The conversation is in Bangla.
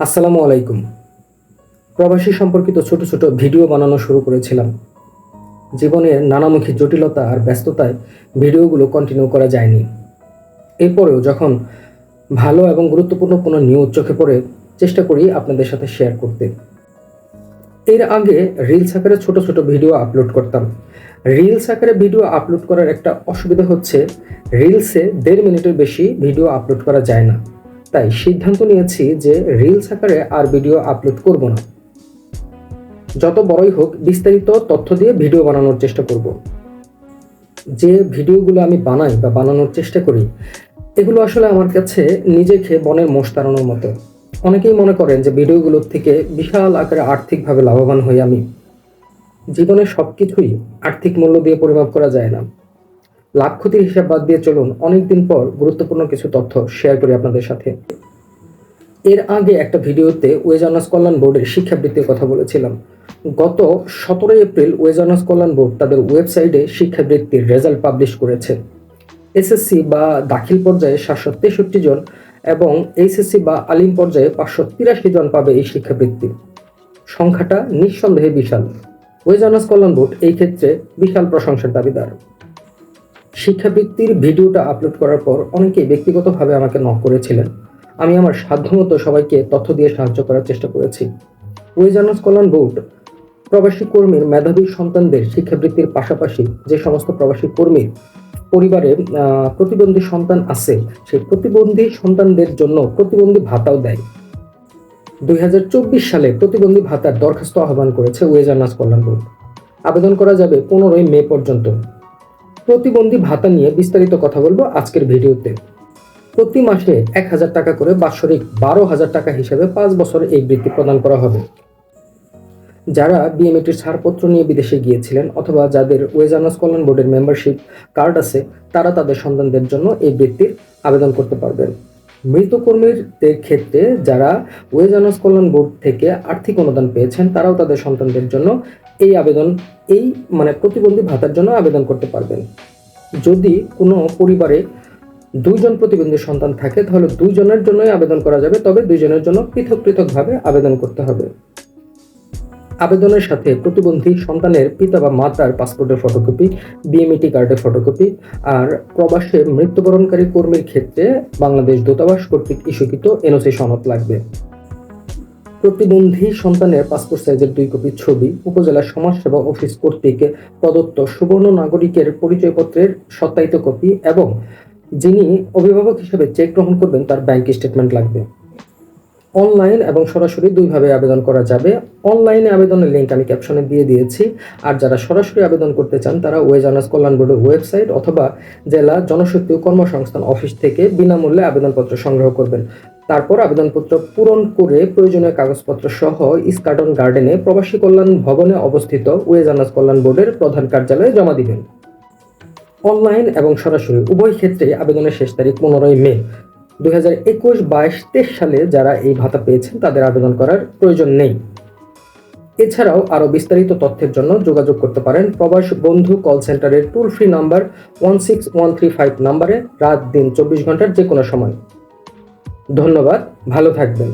আসসালামু আলাইকুম। প্রবাসী সম্পর্কিত ছোট ছোট ভিডিও বানানো শুরু করেছিলাম। জীবনের নানামুখী জটিলতা আর ব্যস্ততায় ভিডিওগুলো কন্টিনিউ করা যায়নি। এরপরেও যখন ভালো এবং গুরুত্বপূর্ণ কোনো নিউজ চোখে পড়ে, চেষ্টা করি আপনাদের সাথে শেয়ার করতে। এর আগে রিলস আকারে ছোট ছোট ভিডিও আপলোড করতাম। রিলস আকারে ভিডিও আপলোড করার একটা অসুবিধা হচ্ছে রিলসে দেড় মিনিটের বেশি ভিডিও আপলোড করা যায় না। তাই সিদ্ধান্ত নিয়েছি যে রিলস আকারে আর ভিডিও আপলোড করব না। যত বড়ই হোক, বিস্তারিত তথ্য দিয়ে ভিডিও বানানোর চেষ্টা করব। যে ভিডিওগুলো আমি বানাই বা বানানোর চেষ্টা করি, এগুলো আসলে আমার কাছে নিজেকে বনের মোষ তাড়ানোর মতো। অনেকেই মনে করেন যে ভিডিওগুলোর থেকে বিশাল আকারে আর্থিকভাবে লাভবান হই আমি। জীবনের সব কিছুই আর্থিক মূল্য দিয়ে পরিমাপ করা যায় না। লাভ ক্ষতির হিসাব বাদ দিয়ে চলুন অনেকদিন পর গুরুত্বপূর্ণ কিছু তথ্য শেয়ার করি আপনাদের সাথে। এর আগে একটা ভিডিওতে ওয়েজ অনার্স কল্যাণ বোর্ডের শিক্ষাবৃত্তির কথা বলেছিলাম। গত সতেরোই এপ্রিল ওয়েজ অনার্স কল্যাণ বোর্ড তাদের ওয়েবসাইটে শিক্ষাবৃত্তির রেজাল্ট পাবলিশ করেছে। এসএসসি বা দাখিল পর্যায়ে সাতশো তেষট্টি জন এবং এইচএসসি বা আলিম পর্যায়ে পাঁচশো তিরাশি জন পাবে এই শিক্ষাবৃত্তি। সংখ্যাটা নিঃসন্দেহে বিশাল। ওয়েজ অনার্স কল্যাণ বোর্ড এই ক্ষেত্রে বিশাল প্রশংসার দাবিদার। শিক্ষাবৃত্তির ভিডিওটা আপলোড করার পর অনেকেই ব্যক্তিগতভাবে আমাকে নক করেছিলেন। আমি আমার সাধ্যমতো সবাইকে তথ্য দিয়ে সাহায্য করার চেষ্টা করেছি। ওয়েজ অনার্স কল্যাণ বোর্ড প্রবাসী কর্মীর মেধাবী সন্তানদের শিক্ষাবৃত্তির পাশাপাশি যে সমস্ত প্রবাসী কর্মীর পরিবারে প্রতিবন্ধী সন্তান আছে, সেই প্রতিবন্ধী সন্তানদের জন্য প্রতিবন্ধী ভাতাও দেয়। দুই হাজার চব্বিশ সালে প্রতিবন্ধী ভাতার দরখাস্ত আহ্বান করেছে ওয়েজ অনার্স কল্যাণ বোর্ড আবেদন করা যাবে পনেরোই মে পর্যন্ত। প্রতিবন্ধী ভাতা নিয়ে বিস্তারিত কথা বলব আজকের ভিডিওতে। প্রতি মাসে এক হাজার টাকা করে বাৎসরিক বারো হাজার টাকা হিসাবে পাঁচ বছর এই বৃত্তি প্রদান করা হবে। যারা বিএমএটির ছাড়পত্র নিয়ে বিদেশে গিয়েছিলেন অথবা যাদের ওয়েজ অনার্স কল্যাণ বোর্ডের মেম্বারশিপ কার্ড আছে, তারা তাদের সন্তানদের জন্য এই বৃত্তির আবেদন করতে পারবেন। মৃত কর্মীদের ক্ষেত্রে যারা ওয়েজ কল্যাণ বোর্ড থেকে আর্থিক অনুদান পেয়েছেন, তারাও তাদের সন্তানদের জন্য এই আবেদন, এই মানে প্রতিবন্ধী ভাতার জন্য আবেদন করতে পারবেন। যদি কোনো পরিবারে দুইজন প্রতিবন্ধী সন্তান থাকে, তাহলে দুইজনের জন্যই আবেদন করা যাবে, তবে দুইজনের জন্য পৃথক পৃথকভাবে আবেদন করতে হবে। আবেদনের সাথে প্রতিবন্ধী সন্তানের পিতা বা মাতার পাসপোর্টের ফটোকপি, বিএমইটি কার্ডের ফটোকপি আর প্রবাসে মৃত্যুবরণকারী কর্মীর ক্ষেত্রে বাংলাদেশ দূতাবাস কর্তৃক ইস্যুকৃত এনওসি সনদ লাগবে। প্রতিবন্ধী সন্তানের পাসপোর্ট সাইজের দুই কপি ছবি, উপজেলা সমাজসেবা অফিস কর্তৃক প্রদত্ত সুবর্ণ নাগরিকের পরিচয়পত্রের সত্যায়িত কপি এবং যিনি অভিভাবক হিসেবে চেক গ্রহণ করবেন তার ব্যাংক স্টেটমেন্ট লাগবে। অনলাইন এবং সরাসরি দুইভাবে আবেদন করা যাবে। অনলাইনে আবেদনের লিঙ্ক আমি ক্যাপশনে দিয়ে দিয়েছি। আর যারা সরাসরি আবেদন করতে চান, তারা ওয়েজ অনার্স কল্যাণ বোর্ডের ওয়েবসাইট অথবা জেলা জনশক্তি ও কর্মসংস্থান অফিস থেকে বিনামূল্যে আবেদনপত্র সংগ্রহ করবেন। তারপর আবেদনপত্র পূরণ করে প্রয়োজনীয় কাগজপত্র সহ ইস্কাটন গার্ডেনে প্রবাসী কল্যাণ ভবনে অবস্থিত ওয়েজ কল্যাণ বোর্ডের প্রধান কার্যালয়ে জমা দিবেন। অনলাইন এবং সরাসরি উভয় ক্ষেত্রে আবেদনের শেষ তারিখ পনেরোই মে। দুই হাজার একুশ বাইশ তেইশ সালে যারা এই ভাতা পেয়েছেন, তাদের আবেদন করার প্রয়োজন নেই। এছাড়াও আরও বিস্তারিত তথ্যের জন্য যোগাযোগ করতে পারেন প্রবাস বন্ধু কল সেন্টারের toll free number one six one three five নাম্বারে রাত দিন চব্বিশ ঘণ্টার যে কোনো সময়। ধন্যবাদ, ভালো থাকবেন।